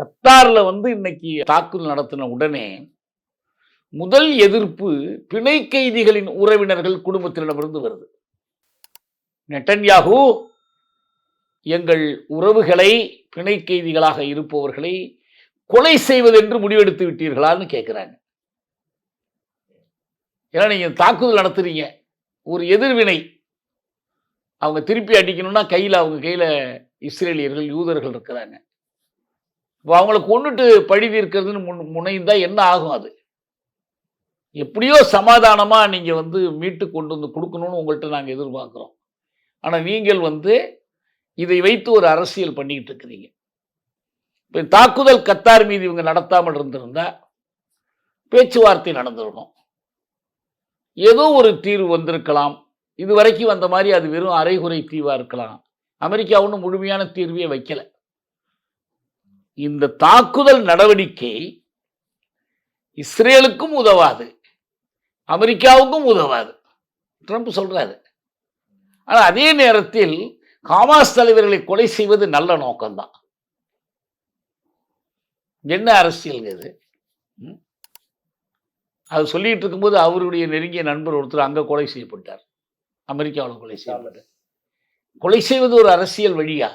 கத்தாரில் வந்து இன்னைக்கு தாக்குதல் நடத்தின உடனே முதல் எதிர்ப்பு பிணை கைதிகளின் உறவினர்கள் குடும்பத்தினரிடமிருந்து வருது. நெட்டன்யாகு எங்கள் உறவுகளை பிணை கைதிகளாக இருப்பவர்களை கொலை செய்வதென்று முடிவெடுத்து விட்டீர்களான்னு கேட்குறாங்க ஏன்னா நீங்க தாக்குதல் நடத்துறீங்க. ஒரு எதிர்வினை. அவங்க திருப்பி அடிக்கணும்னா கையில் அவங்க கையில் இஸ்ரேலியர்கள் யூதர்கள் இருக்கிறாங்க. இப்போ அவங்கள கொண்டுட்டு பழி தீர்க்கிறதுன்னு முன் முனைந்தால் என்ன ஆகும் அது? எப்படியோ சமாதானமாக நீங்கள் வந்து மீட்டு கொண்டு வந்து கொடுக்கணும்னு உங்கள்கிட்ட நாங்கள் எதிர்பார்க்குறோம். ஆனால் நீங்கள் வந்து இதை வைத்து ஒரு அரசியல் பண்ணிக்கிட்டு இருக்கிறீங்க. இப்போ தாக்குதல் கத்தார் மீது இவங்க நடத்தாமல் இருந்திருந்தா பேச்சுவார்த்தை நடந்திருக்கும். ஏதோ ஒரு தீர்வு வந்திருக்கலாம். இது வரைக்கும் வந்த மாதிரி அது வெறும் அரைகுறை தீர்வாக இருக்கலாம். அமெரிக்கா ஒன்றும் முழுமையான தீர்வையே வைக்கல. இந்த தாக்குதல் நடவடிக்கை இஸ்ரேலுக்கும் உதவாது அமெரிக்காவுக்கும் உதவாது. ட்ரம்ப் சொல்றாரு. ஆனா அதே நேரத்தில் ஹமாஸ் தலைவர்களை கொலை செய்வது நல்ல நோக்கம்தான். என்ன அரசியல் இது? அது சொல்லிட்டு இருக்கும்போது அவருடைய நெருங்கிய நண்பர் ஒருத்தர் அங்க கொலை செய்யப்பட்டார். அமெரிக்காவில் கொலை செய்யப்பட்டார். கொலை செய்வது ஒரு அரசியல் வழியா?